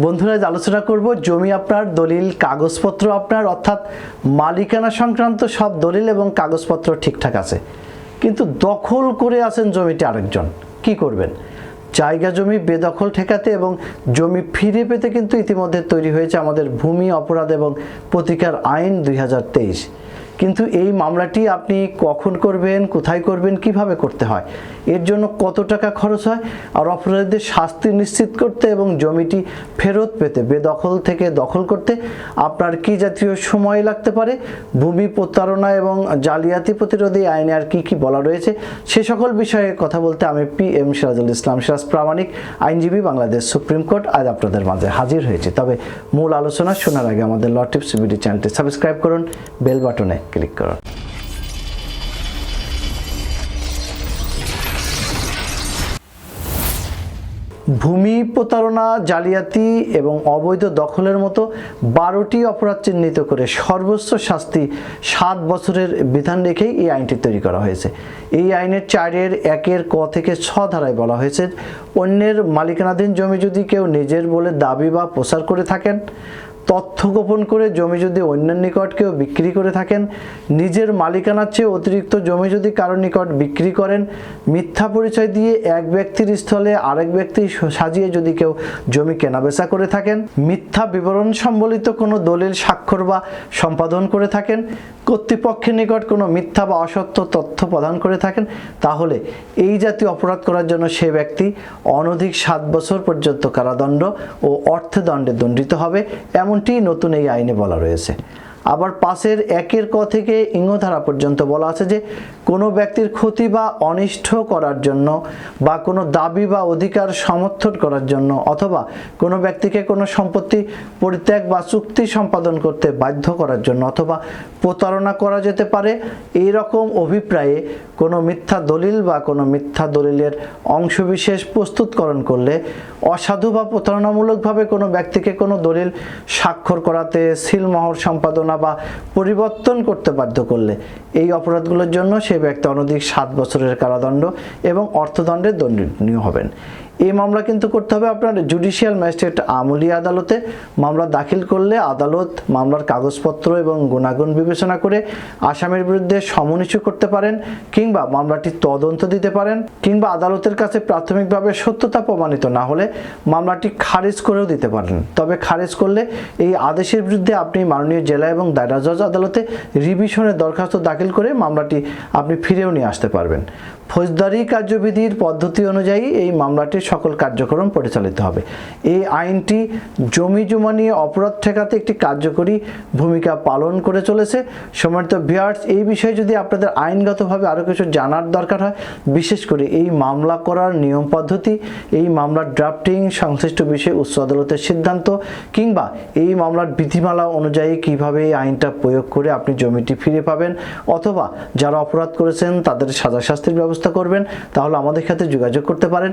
বন্ধুরা আলোচনা করব জমি আপনার, দলিল, কাগজপত্র আপনার, অর্থাৎ মালিকানা সংক্রান্ত সব দলিল এবং কাগজপত্র ঠিকঠাক আছে। কিন্তু দখল করে আছেন জমিটি আরেকজন। কি করবেন? জায়গা জমি বেদখল ঠেকাতে এবং জমি ফিরে পেতে কিন্তু ইতিমধ্যে তৈরি হয়েছে আমাদের ভূমি অপরাধ এবং প্রতিকার আইন দুই হাজার তেইশ। কিন্তু এই মামলাটি আপনি কখন করবেন, কোথায় করবেন, কীভাবে করতে হয়? এর জন্য কত টাকা খরচ হয়? আর অপরাধীদের শাস্তি নিশ্চিত করতে এবং জমিটি ফেরত পেতে, বেদখল থেকে দখল করতে আপনার কি জাতীয় সময় লাগতে পারে? ভূমি প্রতারণা এবং জালিয়াতি প্রতিরোধী আইনে আর কি কি বলা রয়েছে? সে সকল বিষয়ে কথা বলতে আমি পি এম সিরাজুল ইসলাম সিরাজ প্রামাণিক, আইনজীবী বাংলাদেশ সুপ্রিম কোর্ট। আজ আপনাদের মাঝে হাজির হয়েছে। তবে মূল আলোচনা শোনার আগে আমাদের ল টিপস বিডি চ্যানেলটি সাবস্ক্রাইব করুন, বেল বাটনে ক্লিক করুন ভূমি প্রতারণা, জালিয়াতি এবং অবৈধ দখলের মতো বারোটি অপরাধ চিহ্নিত করে সর্বোচ্চ শাস্তি সাত বছরের বিধান রেখেই এই আইনটি তৈরি করা হয়েছে। এই আইনের চারের একের ক থেকে ছ ধারায় বলা হয়েছে, অন্যের মালিকানাধীন জমি যদি কেউ নিজের বলে দাবি বা প্রচার করে থাকেন তথ্য গোপন করে জমি যদি অন্যের নিকট কেউ বিক্রি করে থাকেন, নিজের মালিকানার চেয়ে অতিরিক্ত জমি যদি কারোর নিকট বিক্রি করেন, মিথ্যা পরিচয় দিয়ে এক ব্যক্তির স্থলে আরেক ব্যক্তি সাজিয়ে যদি কেউ জমি কেনাবেচা করে থাকেন, মিথ্যা বিবরণ সম্বলিত কোনো দলিল, স্বাক্ষর বা সম্পাদন করে থাকেন, কর্তৃপক্ষের নিকট কোনো মিথ্যা বা অসত্য তথ্য প্রদান করে থাকেন, তাহলে এই জাতীয় অপরাধ করার জন্য সে ব্যক্তি অনধিক সাত বছর পর্যন্ত কারাদণ্ড ও অর্থদণ্ডে দণ্ডিত হবে এমনটি নতুন এই আইনে বলা রয়েছে। আবার পাশের একের ক থেকে ইঙ্গধারা পর্যন্ত বলা আছে যে কোনো ব্যক্তির ক্ষতি বা অনিষ্ট করার জন্য বা কোনো দাবি বা অধিকার সমর্থন করার জন্য অথবা কোনো ব্যক্তিকে কোনো সম্পত্তি, পরিত্যাগ বা চুক্তি সম্পাদন করতে বাধ্য করার জন্য অথবা প্রতারণা করা যেতে পারে এই রকম অভিপ্রায়ে কোনো মিথ্যা দলিল বা কোনো মিথ্যা দলিলের অংশবিশেষ প্রস্তুতকরণ করলে অসাধু বা প্রতারণামূলকভাবে কোনো ব্যক্তিকে কোনো দলিল স্বাক্ষর করাতে, সিলমোহর সম্পাদনা বা পরিবর্তন করতে বাধ্য করলে এই অপরাধগুলোর জন্য সে ব্যক্তি অনধিক সাত বছরের কারাদণ্ড এবং অর্থদণ্ডের দণ্ডনীয় হবেন। এই মামলা কিন্তু করতে হবে আপনার জুডিশিয়াল ম্যাজিস্ট্রেট আমলি আদালতে। মামলা দাখিল করলে আদালত মামলার কাগজপত্র এবং গুণাগুণ বিবেচনা করে আসামির বিরুদ্ধে সমন করতে পারেন কিংবা মামলাটি তদন্ত দিতে পারেন কিংবা আদালতের কাছে প্রাথমিকভাবে সত্যতা প্রমাণিত না হলে মামলাটি খারিজ করেও দিতে পারেন। তবে খারিজ করলে এই আদেশের বিরুদ্ধে আপনি মাননীয় জেলা এবং দায়রা জজ আদালতে রিভিশনের দরখাস্ত দাখিল করে মামলাটি আপনি ফিরেও নিয়ে আসতে পারবেন। ফৌজদারি কার্যবিধির পদ্ধতি অনুযায়ী এই মামলাটির সকল কার্যক্রম পরিচালিত হবে। এই আইনটি জমি জমা নিয়ে অপরাধ ঠেকাতে একটি কার্যকরী ভূমিকা পালন করে চলেছে। সম্মানিত ভিয়ার্স এই বিষয়ে যদি আপনাদের আইনগতভাবে আরও কিছু জানার দরকার হয়, বিশেষ করে এই মামলা করার নিয়ম পদ্ধতি, এই মামলার ড্রাফটিং সংশ্লিষ্ট বিষয়ে উচ্চ আদালতের সিদ্ধান্ত, কিংবা এই মামলার বিধিমালা অনুযায়ী কীভাবে এই আইনটা প্রয়োগ করে আপনি জমিটি ফিরে পাবেন, অথবা যারা অপরাধ করেছেন তাদের সাজা শাস্তির ব্যবস্থা করবেন, তাহলে আমাদের সাথে যোগাযোগ করতে পারেন।